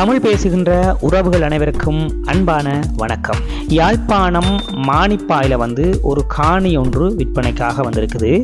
தமிழ் பேசுகின்ற உறவுகள் அனைவருக்கும் அன்பான வணக்கம். யாழ்ப்பாணம் மானிப்பாயில் வந்து ஒரு காணி ஒன்று விற்பனைக்காக வந்திருக்குது.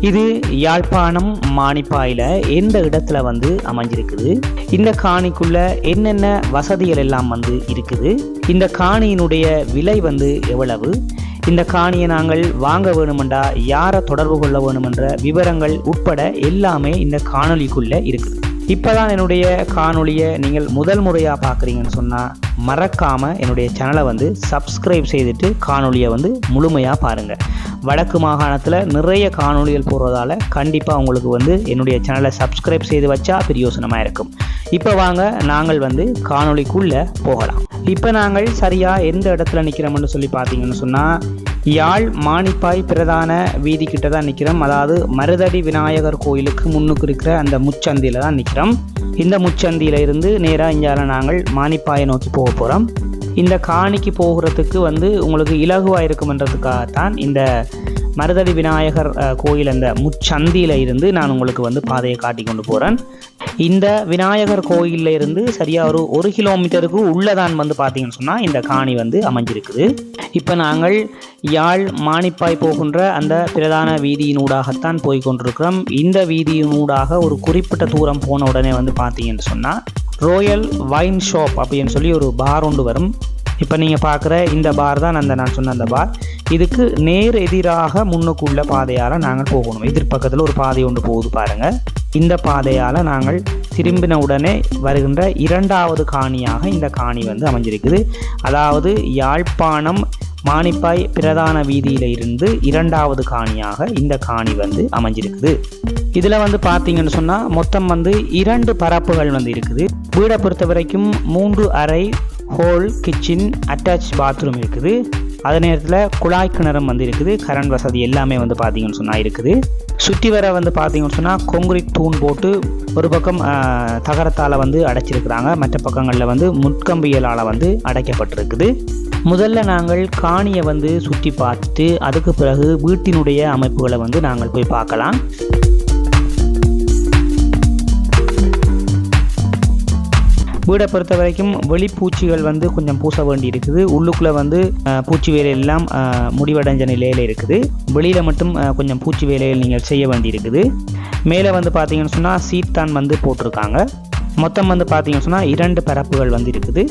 இது யாழ்ப்பாணம் மானிப்பாயில் எந்த இடத்துல வந்து அமைஞ்சிருக்குது? இந்த காணிக்குள்ள என்னென்ன வசதிகள் எல்லாம் வந்து இருக்குது? இந்த காணியினுடைய விலை வந்து எவ்வளவு? இந்த காணியை நாங்கள் வாங்க வேணுமெண்டா யாரை தொடர்பு கொள்ள வேணுமென்ற விவரங்கள் உட்பட எல்லாமே இந்த காணொலிக்குள்ளே இருக்குது. இப்போதான் என்னுடைய காணொளியை நீங்கள் முதல் முறையாக பார்க்குறீங்கன்னு சொன்னால் மறக்காமல் என்னுடைய சேனலை வந்து சப்ஸ்கிரைப் செய்துட்டு காணொளியை வந்து முழுமையாக பாருங்கள் வடக்கு மாகாணத்தில் நிறைய காணொலிகள் போடுறதால கண்டிப்பாக உங்களுக்கு வந்து என்னுடைய சேனலை சப்ஸ்கிரைப் செய்து வச்சா பிரயோசனமாக இருக்கும். இப்போ வாங்க நாங்கள் வந்து காணொலிக்குள்ளே போகலாம். இப்போ நாங்கள் சரியாக எந்த இடத்துல நிற்கிறோம்னு சொல்லி பார்த்தீங்கன்னு சொன்னால் யாழ் மானிப்பாய் பிரதான வீதி கிட்ட தான் நிற்கிறோம் அதாவது மருதடி விநாயகர் கோயிலுக்கு முன்னுக்கு இருக்கிற அந்த முச்சந்தியில் தான் நிற்கிறோம் இந்த முச்சந்தியில் இருந்து நேராக இங்கால நாங்கள் மானிப்பாயை நோக்கி போக போகிறோம் இந்த காணிக்கு போகிறதுக்கு வந்து உங்களுக்கு இலகுவாக இருக்குமென்றதுக்காகத்தான் இந்த மருதடி விநாயகர் கோயில் அந்த முச்சந்தியில் இருந்து நான் உங்களுக்கு வந்து பாதையை காட்டி கொண்டு போகிறேன் இந்த விநாயகர் கோயிலில் இருந்து சரியாக ஒரு ஒரு கிலோமீட்டருக்கு உள்ளதான் வந்து பார்த்தீங்கன்னு சொன்னால் இந்த காணி வந்து அமைஞ்சிருக்குது. இப்போ நாங்கள் யாழ் மானிப்பாய் போகின்ற அந்த பிரதான வீதியினூடாகத்தான் போய் கொண்டிருக்கிறோம். இந்த வீதியினூடாக ஒரு குறிப்பிட்ட தூரம் போன உடனே வந்து பார்த்தீங்கன்னு சொன்னால் ரோயல் வைன் ஷாப் அப்படின்னு சொல்லி ஒரு பார் ஒன்று வரும். இப்போ நீங்கள் பார்க்குற இந்த பார் தான் அந்த நான் சொன்ன அந்த பார். இதுக்கு நேர் எதிராக முன்னுக்குள்ள பாதையால் நாங்கள் போகணும். எதிர்ப்பக்கத்தில் ஒரு பாதை ஒன்று போகுது பாருங்கள் இந்த பாதையால் நாங்கள் திரும்பின உடனே வருகின்ற இரண்டாவது காணியாக இந்த காணி வந்து அமைஞ்சிருக்குது. அதாவது யாழ்ப்பாணம் மானிப்பாய் பிரதான வீதியில இருந்து இரண்டாவது காணியாக இந்த காணி வந்து அமைஞ்சிருக்குது. இதில் வந்து பார்த்தீங்கன்னு சொன்னால் மொத்தம் வந்து இரண்டு பரப்புகள் வந்து இருக்குது. வீடை பொறுத்த வரைக்கும் மூன்று அறை ஹோல் கிச்சன் அட்டாச் பாத்ரூம் இருக்குது. அதே நேரத்தில் குழாய் கிணறும் வந்து இருக்குது. கரண்ட் வசதி எல்லாமே வந்து பார்த்தீங்கன்னு சொன்னால் இருக்குது. சுற்றி வர வந்து பார்த்தீங்கன்னு சொன்னால் கொங்குரிட் தூண் போட்டு ஒரு பக்கம் தகரத்தால் வந்து அடைச்சிருக்கிறாங்க. மற்ற பக்கங்களில் வந்து முட்கம்பியலால் வந்து அடைக்கப்பட்டிருக்குது. முதல்ல நாங்கள் காணியை வந்து சுற்றி பார்த்துட்டு அதுக்கு பிறகு வீட்டினுடைய அமைப்புகளை வந்து நாங்கள் போய் பார்க்கலாம். வீடை பொறுத்த வரைக்கும் வெளிப்பூச்சிகள் வந்து கொஞ்சம் பூச வேண்டி இருக்குது உள்ளுக்குள்ளே வந்து பூச்சி வேலையெல்லாம் முடிவடைஞ்ச நிலையில் இருக்குது. வெளியில் மட்டும் கொஞ்சம் பூச்சி வேலைகள் நீங்கள் செய்ய வேண்டி இருக்குது மேலே வந்து பார்த்தீங்கன்னு சொன்னால் சீத்தான் வந்து போட்டிருக்காங்க. மொத்தம் வந்து பார்த்தீங்கன்னு சொன்னால் இரண்டு பரப்புகள் வந்து இருக்குது.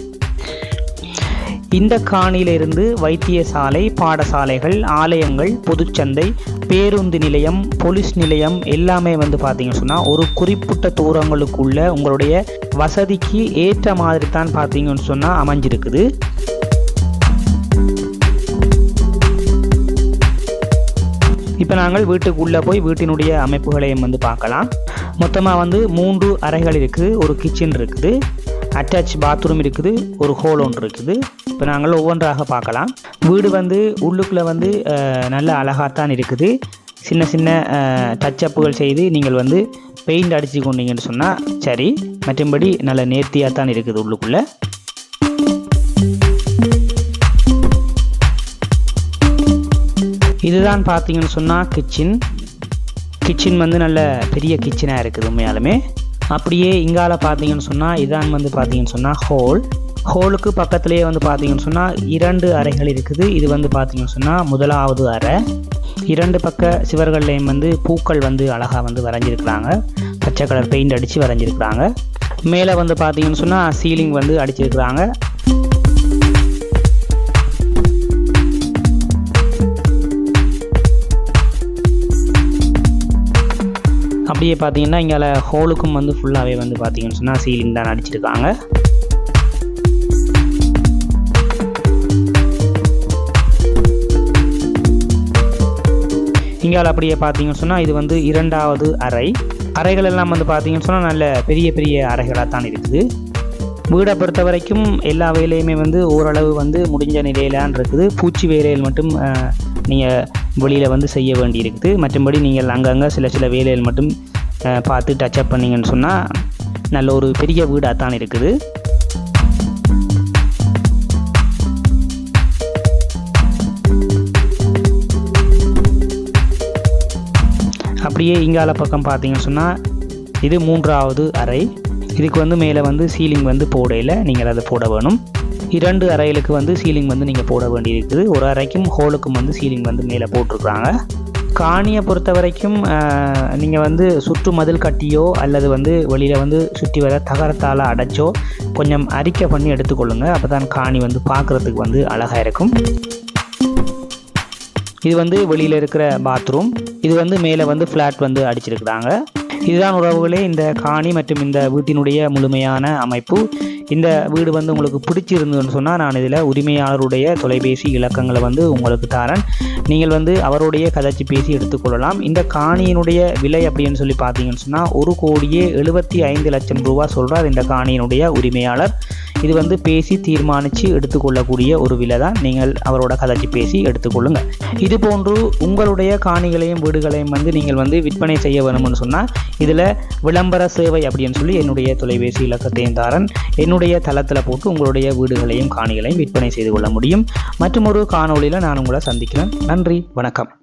இந்த காணியிலிருந்து வைத்தியசாலை பாடசாலைகள் ஆலயங்கள் பொதுச்சந்தை பேருந்து நிலையம் போலீஸ் நிலையம் எல்லாமே வந்து பார்த்தீங்கன்னு சொன்னால் ஒரு குறிப்பிட்ட தூரங்களுக்குள்ள உங்களுடைய வசதிக்கு ஏற்ற மாதிரி தான் பார்த்தீங்கன்னு சொன்னால் அமைஞ்சிருக்குது. இப்போ நாங்கள் வீட்டுக்குள்ளே போய் வீட்டினுடைய அமைப்புகளையும் வந்து பார்க்கலாம். மொத்தமாக வந்து மூன்று அறைகள் இருக்குது ஒரு கிச்சன் இருக்குது அட்டாச் பாத்ரூம் இருக்குது ஒரு ஹோல் ஒன்று இருக்குது. இப்போ நாங்கள் ஒவ்வொன்றாக பார்க்கலாம். வீடு வந்து உள்ளுக்குள்ளே வந்து நல்ல அழகாகத்தான் இருக்குது. சின்ன சின்ன டச்சப்புகள் செய்து நீங்கள் வந்து பெயிண்ட் அடித்து கொண்டீங்கன்னு சொன்னால் சரி. மற்றும்படி நல்ல நேர்த்தியாக தான் இருக்குது உள்ளுக்குள்ளே. இதுதான் பார்த்தீங்கன்னு சொன்னால் கிச்சன் கிச்சன் வந்து நல்ல பெரிய கிச்சனாக இருக்குது உண்மையாலுமே. அப்படியே இங்கால பார்த்தீங்கன்னு சொன்னால் இதான் வந்து பார்த்தீங்கன்னு சொன்னால் ஹோல் ஹோலுக்கு பக்கத்துலேயே வந்து பார்த்தீங்கன்னு சொன்னால் இரண்டு அறைகள் இருக்குது. இது வந்து பார்த்தீங்கன்னு சொன்னால் முதலாவது அறை. இரண்டு பக்க சிவர்கள்லேயும் வந்து பூக்கள் வந்து அழகாக வந்து வரைஞ்சிருக்கிறாங்க. பச்சை கலர் பெயிண்ட் அடித்து வரைஞ்சிருக்கிறாங்க. மேலே வந்து பார்த்தீங்கன்னு சொன்னால் சீலிங் வந்து அடிச்சிருக்கிறாங்க. அப்படியே பார்த்தீங்கன்னா இங்கே ஹோலுக்கும் வந்து ஃபுல்லாகவே வந்து பார்த்தீங்கன்னு சொன்னால் சீலிங் தான் அடிச்சிருக்காங்க. சிங்கால் அப்படியே பார்த்தீங்கன்னு சொன்னால் இது வந்து இரண்டாவது அறை. அறைகள் எல்லாம் வந்து பார்த்தீங்கன்னு சொன்னால் நல்ல பெரிய பெரிய அறைகளாக தான் இருக்குது. வீடை பொறுத்த வரைக்கும் எல்லா வேலையுமே வந்து ஓரளவு வந்து முடிஞ்ச நிலையிலான் இருக்குது. பூச்சி வேலைகள் மட்டும் நீங்கள் வெளியில் வந்து செய்ய வேண்டி இருக்குது மற்றபடி நீங்கள் அங்கங்கே சில சில வேலைகள் மட்டும் பார்த்து டச்சப் பண்ணீங்கன்னு சொன்னால் நல்ல ஒரு பெரிய வீடாக தான் இருக்குது. அப்படியே இங்கால பக்கம் பார்த்தீங்கன்னு சொன்னால் இது மூன்றாவது அறை. இதுக்கு வந்து மேலே வந்து சீலிங் வந்து போடையில் நீங்கள் அதை போட வேணும். இரண்டு அறைகளுக்கு வந்து சீலிங் வந்து நீங்கள் போட வேண்டியிருக்குது. ஒரு அறைக்கும் ஹோலுக்கும் வந்து சீலிங் வந்து மேலே போட்டிருக்கிறாங்க. காணியை பொறுத்த வரைக்கும் நீங்கள் வந்து சுற்று மதில் கட்டியோ அல்லது வந்து வெளியில் வந்து சுற்றி வர தகரத்தால் அடைச்சோ கொஞ்சம் அரிக்கை பண்ணி எடுத்துக்கொள்ளுங்கள் அப்போ தான் காணி வந்து பார்க்குறதுக்கு வந்து அழகாக இருக்கும். இது வந்து வெளியில் இருக்கிற பாத்ரூம் இது வந்து மேலே வந்து ஃப்ளாட் வந்து அடிச்சிருக்கிறாங்க. இதுதான் உறவுகளே இந்த காணி மற்றும் இந்த வீட்டினுடைய முழுமையான அமைப்பு. இந்த வீடு வந்து உங்களுக்கு பிடிச்சிருந்ததுன்னு சொன்னால் நான் இதில் உரிமையாளருடைய தொலைபேசி இலக்கங்களை வந்து உங்களுக்கு தரேன். நீங்கள் வந்து அவருடைய கதைச்சி பேசி எடுத்துக்கொள்ளலாம். இந்த காணியினுடைய விலை அப்படின்னு சொல்லி பார்த்தீங்கன்னு சொன்னால் ஒரு கோடியே எழுபத்தி ஐந்து லட்சம் ரூபா சொல்கிறார் இந்த காணியினுடைய உரிமையாளர். இது வந்து பேசி தீர்மானித்து எடுத்துக்கொள்ளக்கூடிய ஒரு விலை தான் நீங்கள் அவரோட கதைச்சி பேசி எடுத்துக்கொள்ளுங்கள் இது போன்று உங்களுடைய காணிகளையும் வீடுகளையும் வந்து நீங்கள் வந்து விற்பனை செய்ய வேணும்னு சொன்னால் இதில் விளம்பர சேவை அப்படின்னு சொல்லி என்னுடைய தொலைபேசி இலக்கத்தையும் தாரன் என்னுடைய தளத்தில் போட்டு உங்களுடைய வீடுகளையும் காணிகளையும் விற்பனை செய்து கொள்ள முடியும். மற்றும் ஒரு காணொளியில் நான் உங்களை சந்திக்கிறேன். நன்றி வணக்கம்.